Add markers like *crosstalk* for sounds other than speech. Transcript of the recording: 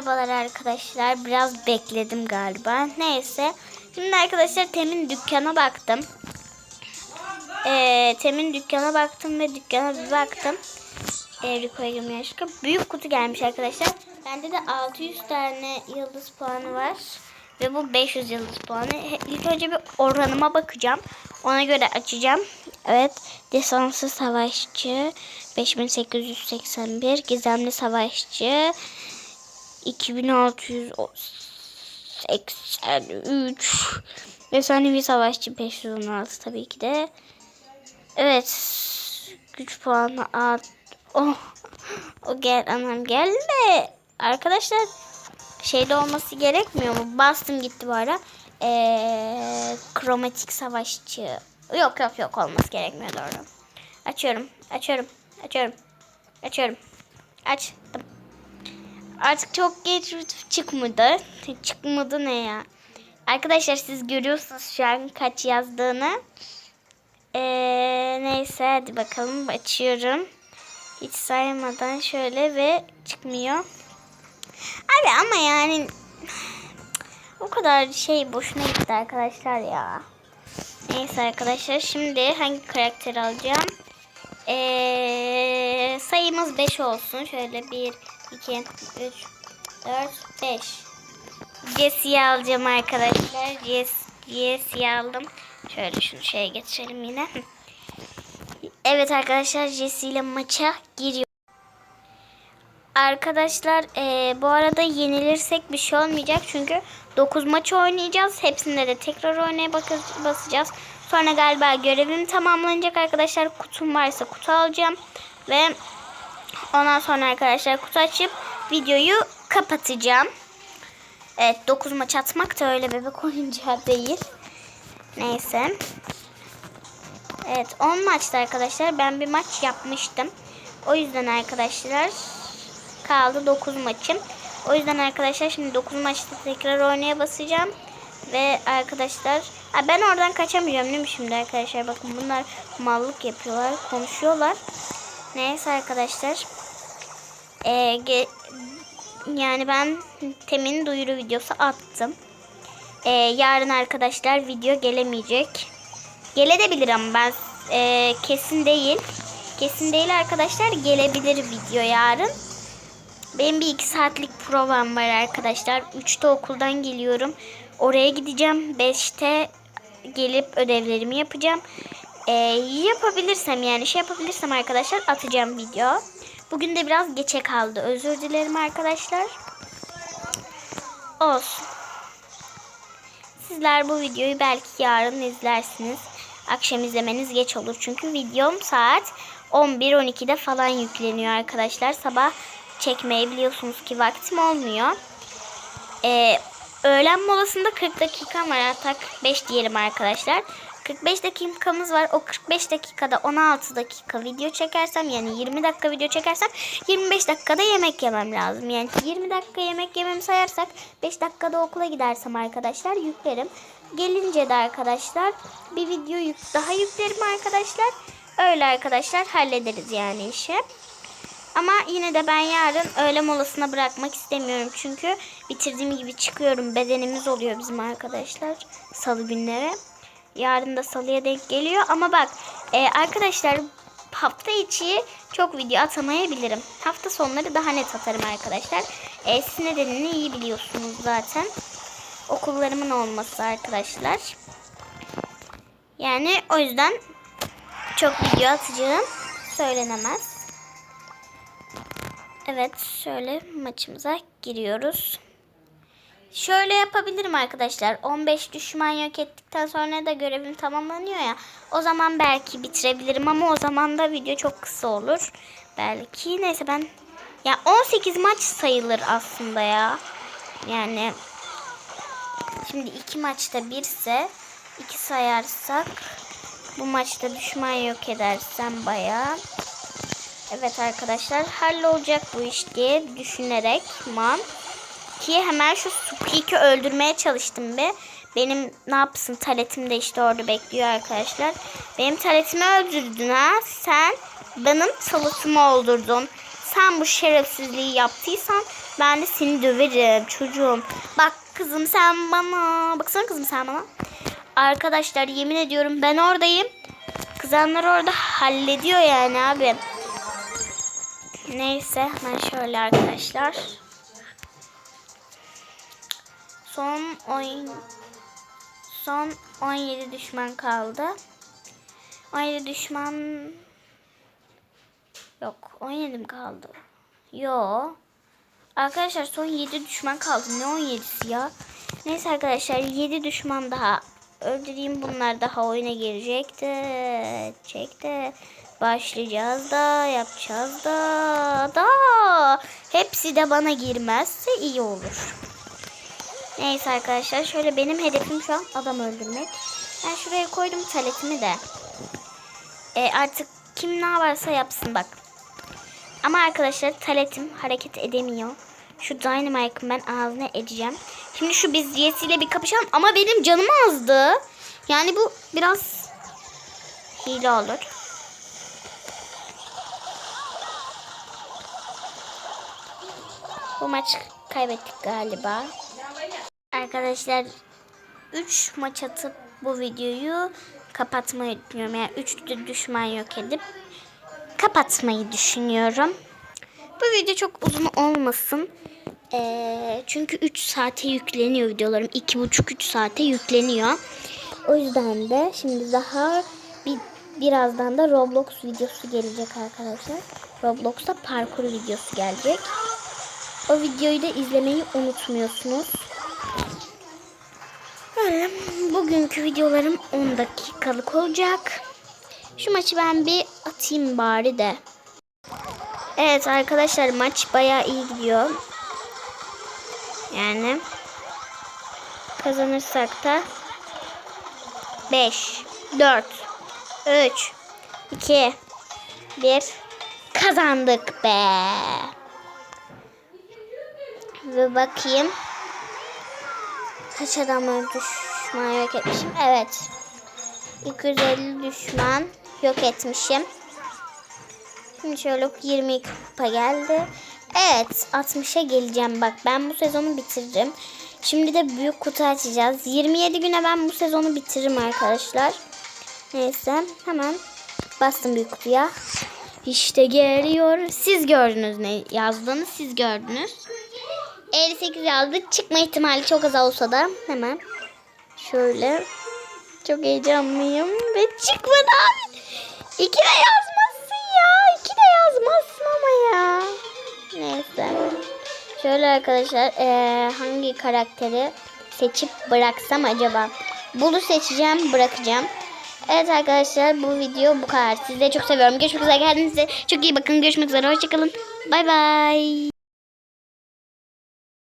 Merhabalar arkadaşlar. Biraz bekledim galiba. Neyse. Şimdi arkadaşlar Tem'in dükkana baktım. Ee, Tem'in dükkana baktım ve dükkana bir baktım. Evriko'ya girmeye yanlışlıkla. Büyük kutu gelmiş arkadaşlar. Bende de 600 tane yıldız puanı var. Ve bu 500 yıldız puanı. İlk önce bir oranıma bakacağım. Ona göre açacağım. Evet. Desanslı savaşçı 5881. Gizemli savaşçı 2683. Efsanevi savaşçı 516 tabii ki de. Evet. Güç puanı art. Oh. O gel anam gelme. Arkadaşlar şeyde olması gerekmiyor mu? Bastım gitti bu ara. Ee, kromatik savaşçı. Yok yok yok olması gerekmiyor doğru. Açıyorum. Açıyorum. Açıyorum. Açıyorum. Açtım. Artık çok geç çıkmadı. Çıkmadı ne ya? Arkadaşlar siz görüyorsunuz şu an kaç yazdığını. Ee, neyse hadi bakalım açıyorum. Hiç saymadan şöyle ve çıkmıyor. Abi ama yani o kadar şey boşuna gitti arkadaşlar ya. Neyse arkadaşlar şimdi hangi karakteri alacağım? Ee, sayımız 5 olsun. Şöyle 1, 2, 3, 4, 5. Jesse'yi alacağım arkadaşlar. Jess, Jesse'yi aldım. Şöyle şunu şeye getirelim yine. *laughs* Evet arkadaşlar Jesse ile maça giriyor. Arkadaşlar eee, bu arada yenilirsek bir şey olmayacak. Çünkü 9 maç oynayacağız. Hepsinde de tekrar oynaya basacağız. Sonra galiba görevim tamamlanacak arkadaşlar. Kutum varsa kutu alacağım. Ve ondan sonra arkadaşlar kutu açıp videoyu kapatacağım. Evet 9 maç atmak da öyle bebek oyuncağı değil. Neyse. Evet 10 maçta arkadaşlar ben bir maç yapmıştım. O yüzden arkadaşlar kaldı 9 maçım. O yüzden arkadaşlar şimdi 9 maçta tekrar oynaya basacağım. Ve arkadaşlar ben oradan kaçamayacağım değil mi şimdi arkadaşlar? Bakın bunlar mallık yapıyorlar, konuşuyorlar. Neyse arkadaşlar. Ee, yani ben temin duyuru videosu attım. Ee, yarın arkadaşlar video gelemeyecek. Gelebilir ama ben e, kesin değil. Kesin değil arkadaşlar. Gelebilir video yarın. Benim bir iki saatlik provam var arkadaşlar. 3'te okuldan geliyorum. Oraya gideceğim. 5'te gelip ödevlerimi yapacağım. Ee, yapabilirsem yani şey yapabilirsem arkadaşlar atacağım video. Bugün de biraz geçe kaldı. Özür dilerim arkadaşlar. Olsun. Sizler bu videoyu belki yarın izlersiniz. Akşam izlemeniz geç olur. Çünkü videom saat 11-12'de falan yükleniyor arkadaşlar. Sabah çekmeyi biliyorsunuz ki vaktim olmuyor. Ee, öğlen molasında 40 dakikam var. Hatta 45 diyelim arkadaşlar. 45 dakikamız var. O 45 dakikada 16 dakika video çekersem yani 20 dakika video çekersem 25 dakikada yemek yemem lazım. Yani 20 dakika yemek yememi sayarsak 5 dakikada okula gidersem arkadaşlar yüklerim. Gelince de arkadaşlar bir video yük daha yüklerim arkadaşlar. Öyle arkadaşlar hallederiz yani işi. Ama yine de ben yarın öğle molasına bırakmak istemiyorum. Çünkü bitirdiğim gibi çıkıyorum. Bedenimiz oluyor bizim arkadaşlar. Salı günleri. Yarın da salıya denk geliyor. Ama bak e, arkadaşlar hafta içi çok video atamayabilirim. Hafta sonları daha net atarım arkadaşlar. E, siz nedenini iyi biliyorsunuz zaten. Okullarımın olması arkadaşlar. Yani o yüzden çok video atacağım söylenemez. Evet şöyle maçımıza giriyoruz. Şöyle yapabilirim arkadaşlar. 15 düşman yok ettikten sonra da görevim tamamlanıyor ya. O zaman belki bitirebilirim ama o zaman da video çok kısa olur. Belki neyse ben ya 18 maç sayılır aslında ya. Yani şimdi iki maçta birse iki sayarsak bu maçta düşman yok edersem bayağı Evet arkadaşlar hallolacak bu iş diye düşünerek man ki hemen şu Squeak'i öldürmeye çalıştım be. Benim ne yapsın taletim de işte orada bekliyor arkadaşlar. Benim taletimi öldürdün ha sen. Benim taletimi öldürdün. Sen bu şerefsizliği yaptıysan ben de seni döverim çocuğum. Bak kızım sen bana. Baksana kızım sen bana. Arkadaşlar yemin ediyorum ben oradayım. Kızanlar orada hallediyor yani abi. Neyse ben şöyle arkadaşlar. Son oyun son 17 düşman kaldı. 17 düşman yok 17 mi kaldı? Yo. Arkadaşlar son 7 düşman kaldı. Ne 17'si ya? Neyse arkadaşlar 7 düşman daha öldüreyim. Bunlar daha oyuna girecek de. Çek de. Başlayacağız da. Yapacağız da. Da. Hepsi de bana girmezse iyi olur. Neyse arkadaşlar şöyle benim hedefim şu an adam öldürmek. Ben şuraya koydum taletimi de. E, artık kim ne varsa yapsın bak. Ama arkadaşlar taletim hareket edemiyor. Şu Dynamite'ın ben ağzına edeceğim. Şimdi şu biz diyesiyle bir kapışalım. Ama benim canım azdı. Yani bu biraz hile olur. Bu maç kaybettik galiba. Arkadaşlar 3 maç atıp bu videoyu kapatmayı düşünüyorum. Yani 3 düşman yok edip kapatmayı düşünüyorum. Bu video çok uzun olmasın. Ee, çünkü 3 saate yükleniyor videolarım. 2,5-3 saate yükleniyor. O yüzden de şimdi daha bir birazdan da Roblox videosu gelecek arkadaşlar. Roblox'ta parkur videosu gelecek. O videoyu da izlemeyi unutmuyorsunuz. Öyle. Bugünkü videolarım 10 dakikalık olacak. Şu maçı ben bir atayım bari de. Evet arkadaşlar maç baya iyi gidiyor. Yani kazanırsak da 5 4 3 2 1 kazandık be. Ve bakayım. Kaç adamı düşman yok etmişim? Evet. 250 düşman yok etmişim. Şimdi şöyle 22 kupa geldi. Evet 60'a geleceğim bak ben bu sezonu bitiririm. Şimdi de büyük kutu açacağız. 27 güne ben bu sezonu bitiririm arkadaşlar. Neyse hemen bastım büyük kutuya. İşte geliyor. Siz gördünüz ne yazdığını siz gördünüz. 58 yazdık. Çıkma ihtimali çok az olsa da hemen şöyle çok heyecanlıyım ve çıkmadı abi. İki de yazmazsın ya. İki de yazmazsın ama ya. Neyse. Şöyle arkadaşlar eee, hangi karakteri seçip bıraksam acaba? Bunu seçeceğim bırakacağım. Evet arkadaşlar bu video bu kadar. Sizleri çok seviyorum. Görüşmek üzere. Kendinize çok iyi bakın. Görüşmek üzere. Hoşçakalın. Bay bay.